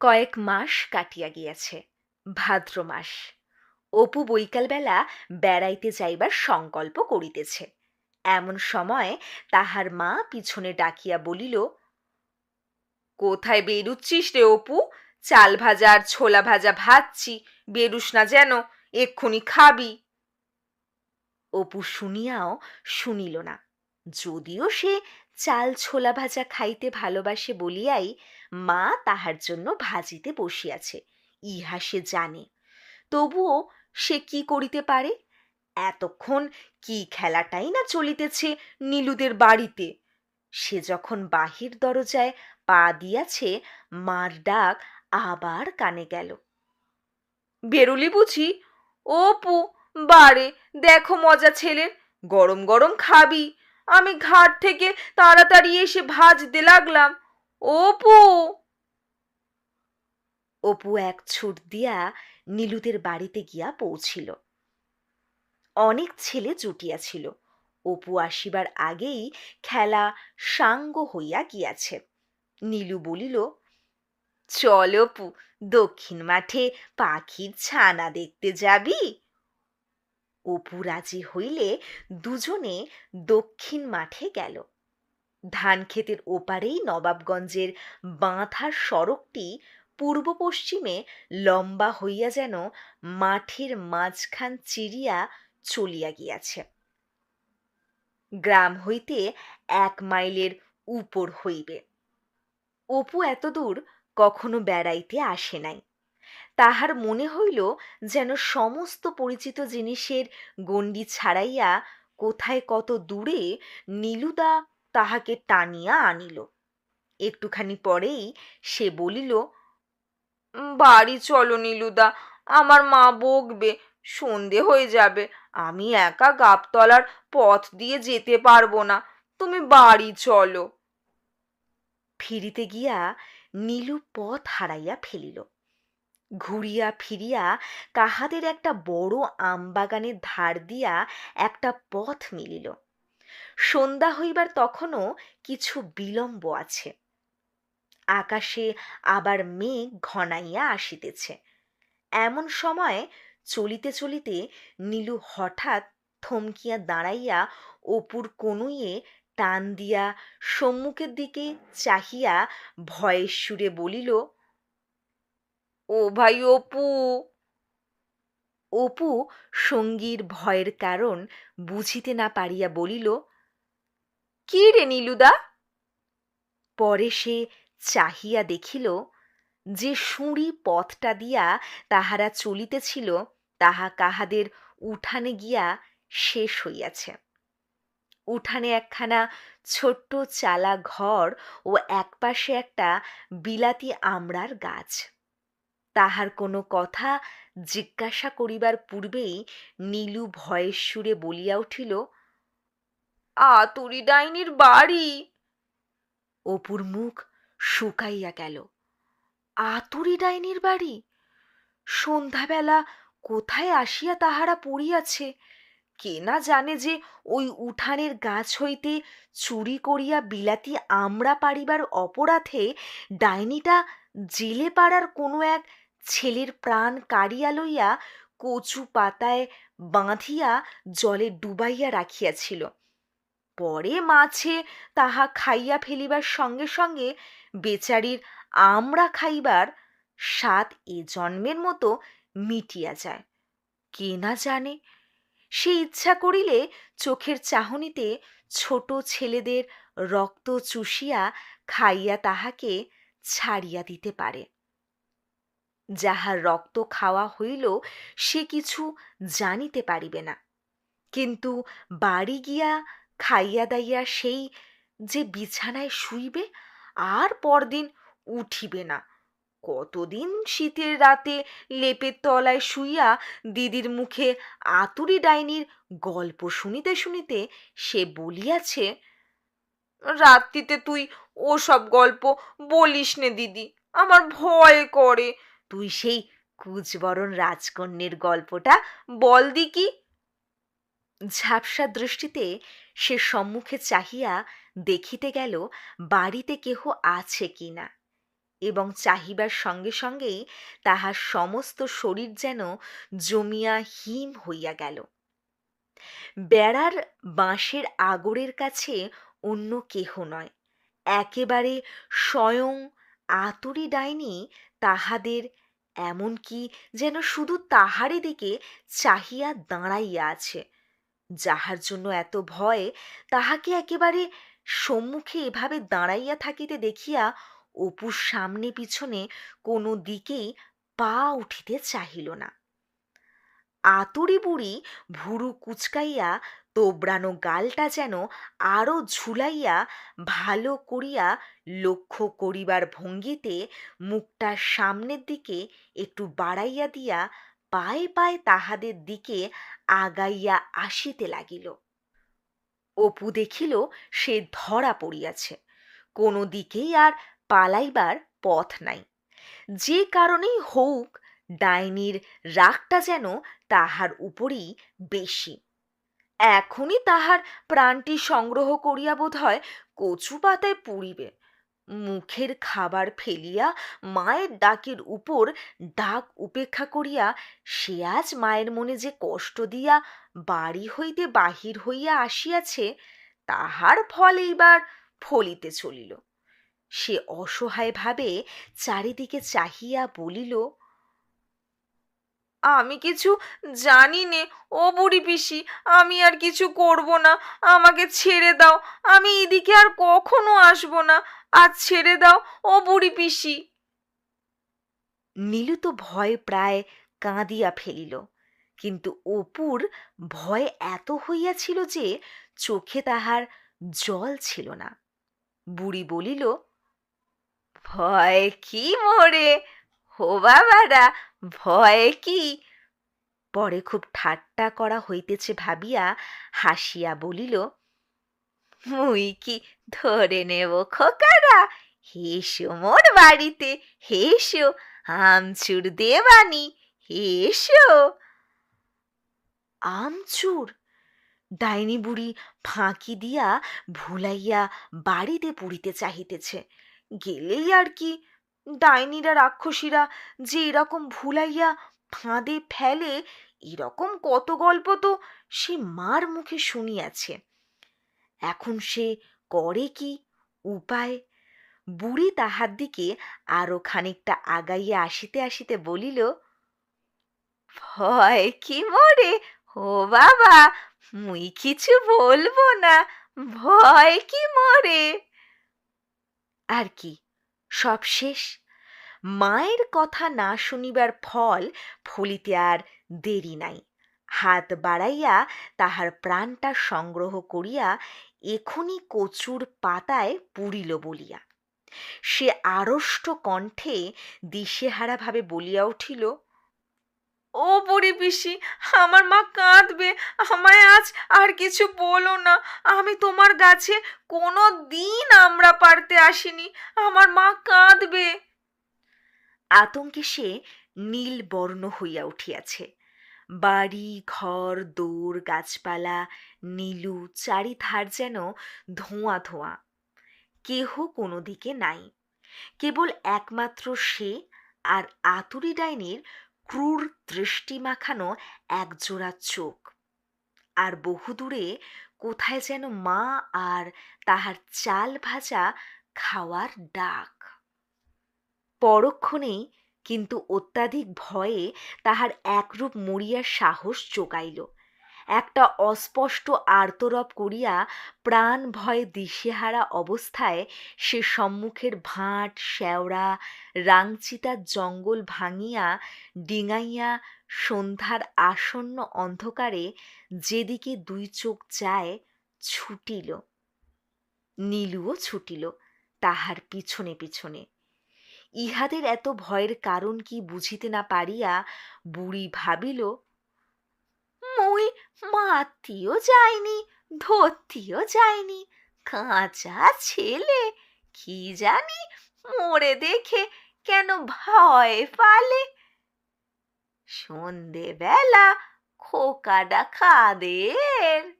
কয়েক মাস কাটিয়া গিয়াছে, ভাদ্র মাস। অপু বৈকালবেলা বেড়াইতে যাইবার সংকল্প করিতেছে। এমন সময় তাহার মা পিছনে ডাকিয়া বলিল, কোথায় বেরুচ্ছিস রে অপু? চাল ভাজা আর ছোলা ভাজা ভাজছি, বেরুস না যেন, এক্ষুনি খাবি অপু শুনিয়াও শুনিল না। যদিও সে চাল ছোলা ভাজা খাইতে ভালোবাসে বলিয়াই মা তাহার জন্য ভাজিতে বসিয়াছে, ইহা সে জানে। তবুও সে কি করিতে পারে? এতক্ষণ কি খেলাটাই না চলিতেছে নীলুদের বাড়িতে? সে যখন বাহির দরজায় পা দিয়াছে, মার ডাক আবার কানে গেল। বেরুলি বুঝি ও পু বারে, দেখো মজা ছেলের গরম গরম খাবি। আমি ঘাট থেকে তাড়াতাড়ি এসে ভাজতে লাগলাম। অপু! অপু এক ছুট দিয়া নীলুদের বাড়িতে গিয়া পৌঁছিল। অনেক ছেলে জুটিয়াছিল অপু আসিবার আগেই খেলা সাঙ্গ হইয়া গিয়াছে। নীলু বলিল, চল অপু, দক্ষিণ মাঠে পাখির ছানা দেখতে যাবি? অপু রাজি হইলে দুজনে দক্ষিণ মাঠে গেল। ধান ক্ষেতের ওপারেই নবাবগঞ্জের বাঁধার সড়কটি পূর্ব পশ্চিমে লম্বা হইয়া যেন মাঠের মাঝখান চিরিয়া চলিয়া গিয়াছে। গ্রাম হইতে এক মাইলের উপর হইবে। অপু এতদূর কখনো বেড়াইতে আসে নাই। তাহার মনে হইল যেন সমস্ত পরিচিত জিনিসের গণ্ডি ছাড়াইয়া কোথায় কত দূরে নীলুদা তাহাকে টানিয়া আনিল। একটুখানি পরেই সে বলিল, বাড়ি চলো নীলুদা, আমার মা বকবে, সন্ধে হয়ে যাবে, আমি একা গাবতলার পথ দিয়ে যেতে পারব না, তুমি বাড়ি চলো। ফিরিতে গিয়া নীলু পথ হারাইয়া ফেলিল। ঘুরিয়া ফিরিয়া কাহাদের একটা বড় আমবাগানের ধার দিয়া একটা পথ মিলিল। সন্ধ্যা হইবার তখনও কিছু বিলম্ব আছে। আকাশে আবার মেঘ ঘনাইয়া আসিতেছে। এমন সময় চলিতে চলিতে নীলু হঠাৎ থমকিয়া দাঁড়াইয়া অপুর কনুইয়ে টান দিয়া সম্মুখের দিকে চাহিয়া ভয়ের সুরে বলিল, ও ভাই অপু অপু সঙ্গীর ভয়ের কারণ বুঝিতে না পারিয়া বলিল, কি রে নীলুদা? পরে সে চাহিয়া দেখিল যে সুঁড়ি পথটা দিয়া তাহারা চলিতেছিল, তাহা কাহাদের উঠানে গিয়া শেষ হইয়াছে। উঠানে একখানা ছোট্ট চালা ঘর ও একপাশে একটা বিলাতি আমড়ার গাছ। তাহার কোনো কথা জিজ্ঞাসা করিবার পূর্বেই নীলু ভয়ের সুরে বলিয়া উঠিল, আতুরি ডাইনির বাড়ি! অপুর মুখ শুকাইয়া গেল, আতুরি ডাইনির বাড়ি? সন্ধ্যাবেলা কোথায় আসিয়া তাহারা পড়িয়াছে? কে না জানে যে ওই উঠানের গাছ হইতে চুরি করিয়া বিলাতি আমরা পারিবার অপরাধে ডাইনিটা জেলে পাড়ার কোনো এক ছেলের প্রাণ কাড়িয়া লইয়া কচু পাতায় বাঁধিয়া জলে ডুবাইয়া রাখিয়াছিল। পরে মাছে তাহা খাইয়া ফেলিবার সঙ্গে সঙ্গে বেচারির আমরা খাইবার স্বাদ এ জন্মের মতো মিটিয়া যায়। কে না জানে? সে ইচ্ছা করিলে চোখের চাহনিতে ছোট ছেলেদের রক্ত চুষিয়া খাইয়া তাহাকে ছাড়িয়া দিতে পারে। যাহার রক্ত খাওয়া হইল, সে কিছু জানিতে পারিবে না। কিন্তু বাড়ি গিয়া খাইয়া দাইয়া সেই যে বিছানায় শুইবে, আর পরদিন উঠিবে না। কতদিন শীতের রাতে লেপের তলায় শুইয়া দিদির মুখে আতুরি ডাইনির গল্প শুনিতে শুনিতে সে বলিয়াছে, রাত্রিতে তুই ওসব গল্প বলিস নে দিদি, আমার ভয় করে। তুই সেই কুচবরণ রাজকন্যের গল্পটা বল দিকি ঝাপসা দৃষ্টিতে সে সম্মুখে চাহিয়া দেখিতে গেল বাড়িতে কেহ আছে কি না এবং চাহিবার সঙ্গে সঙ্গেই তাহার সমস্ত শরীর যেন জমিয়া হিম হইয়া গেল। বেড়ার বাঁশের আগরের কাছে অন্য কেহ নয়, একেবারে স্বয়ং আতুরি ডাইনি তাহাদের এমন কি যেন শুধু তাহারই দিকে চাহিয়া দাঁড়াইয়া আছে। যাহার জন্য এত ভয়ে তাহাকে একেবারে সম্মুখে এভাবে দাঁড়াইয়া থাকিতে দেখিয়া অপুর সামনে পিছনে কোনো দিকেই পা উঠিতে চাহিল না। আতুরি বুড়ি ভুরু কুচকাইয়া তোবড়ানো গালটা যেন আরও ঝুলাইয়া ভালো করিয়া লক্ষ্য করিবার ভঙ্গিতে মুখটা সামনের দিকে একটু বাড়াইয়া দিয়া পায়ে পায়ে তাহাদের দিকে আগাইয়া আসিতে লাগিল। অপু দেখিল সে ধরা পড়িয়াছে। কোনো দিকেই আর পালাইবার পথ নাই। যে কারণেই হউক ডাইনির রাগটা যেন তাহার উপরেই বেশি। এখনই তাহার প্রাণটি সংগ্রহ করিয়া বোধ হয় কচু পাতায় পুড়িবে। মুখের খাবার ফেলিয়া মায়ের ডাকের উপর ডাক উপেক্ষা করিয়া সে আজ মায়ের মনে যে কষ্ট দিয়া বাড়ি হইতে বাহির হইয়া আসিয়াছে, তাহার ফল এইবার ফলিতে চলিল। সে অসহায় ভাবে চারিদিকে চাহিয়া বলিল আমি কিছু জানি নে ও বুড়ি পিসি, আমি আর কিছু করব না। আমাকে ছেড়ে দাও। আমি এদিকে আর কখনো আসব না। আজ ছেড়ে দাও, ও বুড়ি পিসি। নীলু তো ভয়ে প্রায় কাঁদিয়া ফেলিল। কিন্তু অপুর ভয় এত হইয়াছিল যে চোখে তাহার জল ছিল না। বুড়ি বলিল, ভয় কি মোরে? হো বাবারা, ভয় কি? পরে খুব ঠাট্টা করা হইতেছে ভাবিয়া হাসিয়া বলিল, মুই কি ধরে নেব খোকারা? হেসো মোর বাড়িতে, হেসো, আমচুর দেবানি হেসো। আমচুর? ডাইনি বুড়ি ফাঁকি দিয়া ভুলাইয়া বাড়িতে পুড়িতে চাহিতেছে, গেলেই আর কি ডাইনিরা, রাক্ষসীরা যে এরকম ভুলাইয়া ফাঁদে ফেলে, এরকম কত গল্প তো সে মার মুখে শুনিয়াছে। এখন সে করে কি উপায়? বুড়ি তাহার দিকে আরও খানিকটা আগাইয়া আসিতে আসিতে বলিল, ভয় কি মরে? ও বাবা, মুই কিছু বলব না, ভয় কি মরে? আর কি সব শেষ। মায়ের কথা না শুনিবার ফল ফলিতে আর দেরি নাই। হাত বাড়াইয়া তাহার প্রাণটা সংগ্রহ করিয়া এখনি কচুর পাতায় পুরিল বলিয়া। সে আড়ষ্ট কণ্ঠে দিশেহারাভাবে বলিয়া উঠিল ও বুড়ি পিসি, আমার মা কাঁদবে, আমায় আজ আর কিছু বলো না। আমি তোমার গাছে কোনো দিন আমরা পারতে আসিনি, আমার মা কাঁদবে। আতঙ্কে সে নীল বর্ণ হইয়া উঠিয়াছে। বাড়ি, ঘর দৌড় গাছপালা, নীলু, চারিধার যেন ধোঁয়া ধোঁয়া। কেহ কোনো দিকে নাই। কেবল একমাত্র সে আর আতুরি ডাইনির ক্রূর দৃষ্টি মাখানো একজোড়া চোখ। আর বহুদূরে কোথায় যেন মা আর তাহার চাল ভাজা খাওয়ার ডাক। পরক্ষণেই কিন্তু অত্যাধিক ভয়ে তাহার একরূপ মরিয়ার সাহস জোগাইল। একটা অস্পষ্ট আর্তরব করিয়া প্রাণ ভয়ে দিশেহারা অবস্থায় সে সম্মুখের ভাঁট, শ্যাওড়া রাংচিতার জঙ্গল ভাঙিয়া ডিঙাইয়া সন্ধ্যার আসন্ন অন্ধকারে যেদিকে দুই চোখ যায় ছুটিল, নীলুও ছুটিল তাহার পিছনে পিছনে। ইহাদের এত ভয়ের কারণ কি বুঝিতে না পারিয়া বুড়ি ভাবিল মাতিও যায়নি, ধরতিও যায়নি। কাঁচা ছেলে, কি জানি মরে দেখে কেন ভয় পালে। সন্ধেবেলা খোকাডা খাদের